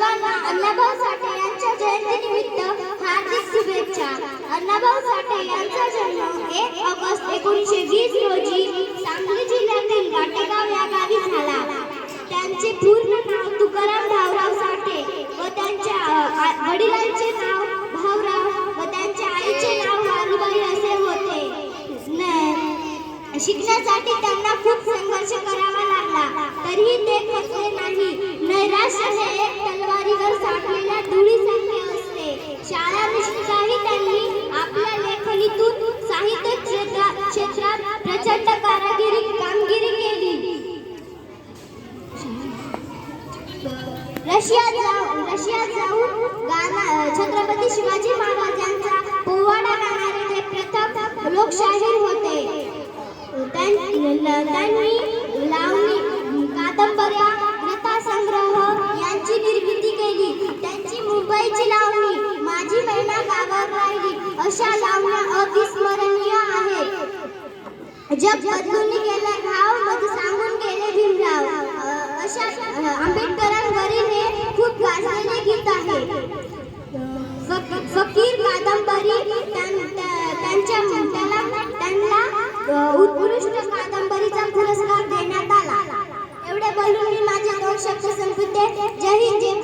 सर्वांना अण्णाभाऊ साठे यांच्या जयंतीनिमित्त हार्दिक शुभेच्छा. अण्णाभाऊ साठे यांचा जन्म एक ऑगस्ट एकोणीसशे वीस रोजी सांगली जिल्ह्यातील वाटेगाव या गावी झाला. त्यांचे पूर्ण नाव तुकाराम भाऊराव साठे व त्यांच्या वडिलांचे नाव भाऊराव व त्यांच्या आईचे नाव वालुबाई असे होते. शिकण्यासाठी त्यांना खूप संघर्ष करावा लागला अत्यंत कारागिरी कामगिरी केली. रशियात जाऊन रशियात जाऊन गाणा छत्रपती शिवाजी महाराजांचा पोवाडा गाणारे ते प्रथम लोकशाहीर होते. त्यांनी लावणी कादंबऱ्या कथासंग्रह यांची निर्मिती केली. त्यांची मुंबईची लावणी माझी महिला गावात राहिली अशा लावणी जग बदलून गेले घावमध्ये सांगून गेले भीमराव. अशा आंबेडकरांवरील हे खूप गाजलेले गीत आहे. फकीर कादंबरी त्यांच्या त्याला त्यांना उत्कृष्ट कादंबरीचा पुरस्कार देण्यात आला. एवढे बोलून मी माझे दोन शब्द संपते जय हिंद जय